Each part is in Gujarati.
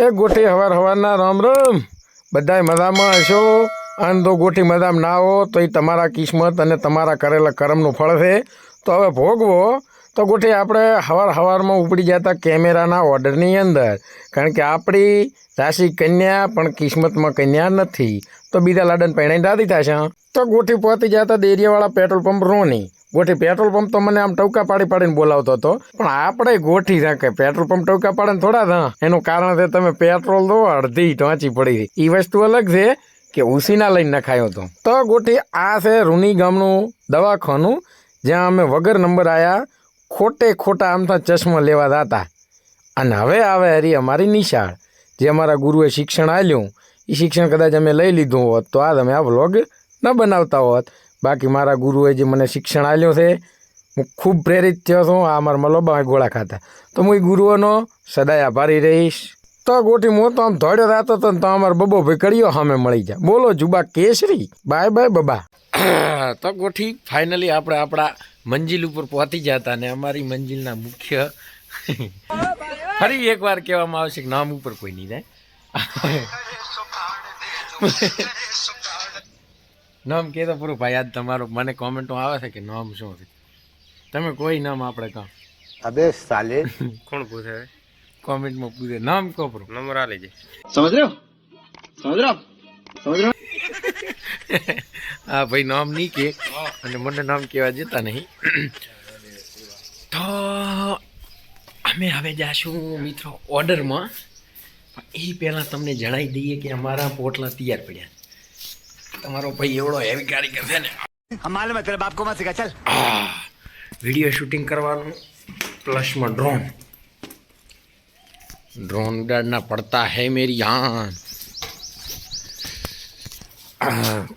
એ ગોઠી હવાર હવારના રામ રામ. બધાય મજામાં હશો? અને તો ગોઠી મજામાં ના હો, તો એ તમારા કિસ્મત અને તમારા કરેલા કર્મનું ફળ છે. તો હવે ભોગવો. તો ગોઠી આપણે હવાર હવારમાં ઉપડી જતા કેમેરાના ઓર્ડરની અંદર. કારણ કે આપણી રાશિ કન્યા પણ કિસ્મતમાં કન્યા નથી. તો બીજા લાડન પહેણાઈને દાદી થશે તો ગોઠી પહોંચી જતા દેરિયાવાળા પેટ્રોલ પંપ રોની. ગોઠી પેટ્રોલ પંપ તો મને આમ ટવકા પાડી પાડીને બોલાવતો હતો. પણ આપણે ગોઠી રાખે, પેટ્રોલ પંપ ટવકા પાડે થોડા ના એનું કારણ છે તમે પેટ્રોલ દો, અડધી ટોંચી પડી એ વસ્તુ અલગ છે કે ઉસીના લઈને નખાયો હતો. તો ગોઠી આ છે રૂની ગામનું દવાખાનું, જ્યાં અમે વગર નંબર આવ્યા ખોટે ખોટા આમ તો ચશ્મા લેવા હતા અને હવે આવે હરી અમારી નિશાળ, જે અમારા ગુરુએ શિક્ષણ આપ્યું. એ શિક્ષણ કદાચ અમે લઈ લીધું હોત, તો આ તમે આ વ્લોગ ન બનાવતા હોત. બાકી મારા ગુરુએ જે મને શિક્ષણ આપ્યું છે હું ખૂબ પ્રેરિત થયો છું આ મારા મલોબા ગોળા ખાતા. તો હું એ ગુરુઓનો સદાય આભારી રહીશ. તો ગોઠી હું તો આમ ધોડ્યો રહેતો હતો તો અમારો બબો ભાઈ કડીઓ સામે મળી જાય. બોલો જુબા કેસરી. Bye bye બબા. તો ગોઠી ફાઇનલી આપણે આપણા મંજિલ ઉપર પહોંચી જતા ને અમારી મંજિલના મુખ્ય ફરી એકવાર કહેવામાં આવશે કે નામ ઉપર કોઈ નહીં જાય નામ કહે તો પૂરું. ભાઈ આજ તમારું મને કોમેન્ટો આવે છે કે નામ શું છે? તમે કોઈ નામ આપણે કહો અબે સાલે. કોણ પૂછે? કોમેન્ટમાં પૂછે. નામ કહો પૂરું. નંબર આ લેજે સમજ રહ્યો? સમજ હા ભાઈ નામ નહીં કે. અને મને નામ કહેવા જતા નહીં. તો અમે હવે જાશું મિત્રો ઓર્ડરમાં. એ પહેલાં તમને જણાવી દઈએ કે અમારા પોટલા તૈયાર પડ્યા. તમારો ભાઈ એવડો હેવી કારીગર છે ને हम मालूम है तेरे बाप को मत सिखा चल આ વિડીયો શૂટિંગ કરવાનું પ્લસમાં ડ્રોન ડ્રોન ઉડાડના પડતા હે મેરી જાન આ,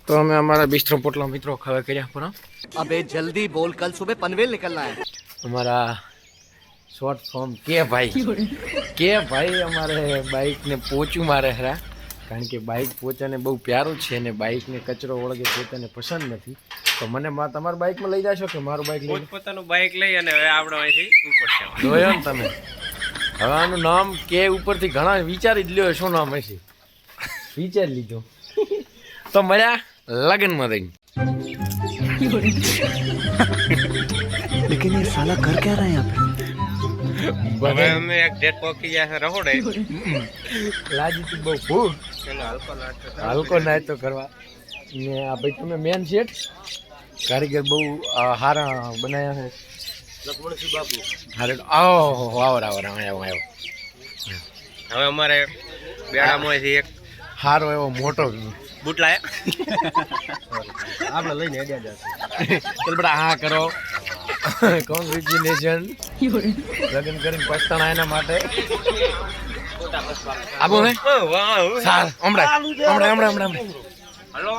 તો અમે અમારા બિસ્તરો પોટલા મિત્રો ખવે કર્યા પૂરા अबे जल्दी बोल कल सुबह पनवेल निकलना है અમારા શોર્ટ ફોર્મ કે ભાઈ કે ભાઈ અમારે બાઇકને પોચું મારે હરા કારણ કે બાઇક પોતાને બહુ પ્યારું છે ને બાઇકને કચરો વળગે પોતાને પસંદ નથી. તો મને માં તમારા બાઇકમાં લઈ જાશો કે મારું બાઇક લઈ પોતાનું બાઇક લઈ અને હવે આપણે અહીંથી ઉપર જોયો ને તમે? હવે આનું નામ કે ઉપરથી ઘણા વિચારી જ લ્યો શું નામ હશે? વિચારી લીધો. તો મળ્યા લગ્નમાં રહીને. લેકિન સાલા કર ક્યાં રહ્યા આપણે હવે અમે એક ડેટ પોકી ગયા છે રહોડે. લાજી તું બહુ ભૂખ ચલો હલકો નાસ્તો હલકો નાસ્તો કરવા. ને આ ભાઈ તમે મેન શેઠ કારીગર બહુ હારા બનાવ્યા છે. હારે આવો આવો આવો આવો આવો આવો હવે અમારે બેડામાંથી એક હારો એવો મોટો બૂટ લાયા આપણે લઈને અડ્યા ચલ બેટા હા કરો. કોંગ્રેચ્યુલેશન લગ્ન કરીને પછતાણા એના માટે. આબો હે. સાર. હમણાં. હમણાં હમણાં હમણાં હલો.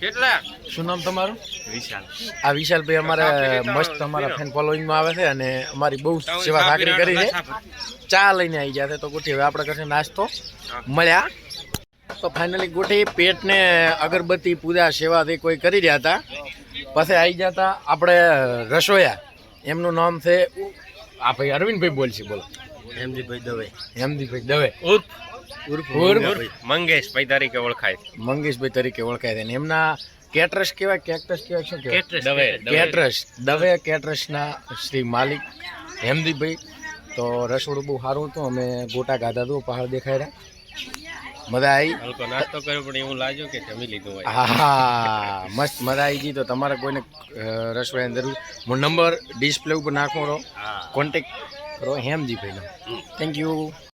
કેટલા? શું નામ તમારું? વિશાલ. આ વિશાલભાઈ અમારે મસ્ત અમારા ફેન ફોલોઈંગમાં આવે છે અને અમારી બહુ સેવા સાકરી કરી છે. ચા લઈને આવી ગયા છે. તો ગોઠી હવે આપણે કરશે નાસ્તો મળ્યા. તો ફાઇનલી ગોઠી પેટને અગરબત્તી પૂજા સેવાથી કોઈ કરી રહ્યા હતા. પછી આવી ગયા હતા આપણે રસોયા. એમનું નામ છે આ ભાઈ અરવિંદભાઈ બોલશે બોલો. હેમદીભાઈ દવે. હેમદીભાઈ દવે. ઉર્ફ. મંગેશભાઈ. તરીકે ઓળખાય મંગેશભાઈ તરીકે ઓળખાય છે. એમના કેટરસ કહેવાય કેક્ટસ કહેવાય શું કેટરસ દવે. કેટરસ. દવે કેટરસના શ્રી માલિક હેમદીભાઈ તો રસોડું બહુ સારું હતું. અમે ગોટા ગાધા હતું પહાડ દેખાય રહ્યા. મજા આવી હલકો નાસ્તો કર્યો પણ એવું લાગ્યું કે જમી લીધું હોય. હા હા મસ્ત મજા આવી ગઈ તો તમારે કોઈને રસોઈ જરૂર હું નંબર ડિસ્પ્લે ઉપર હા. કોન્ટેક કરો હેમજીભાઈનો. Thank you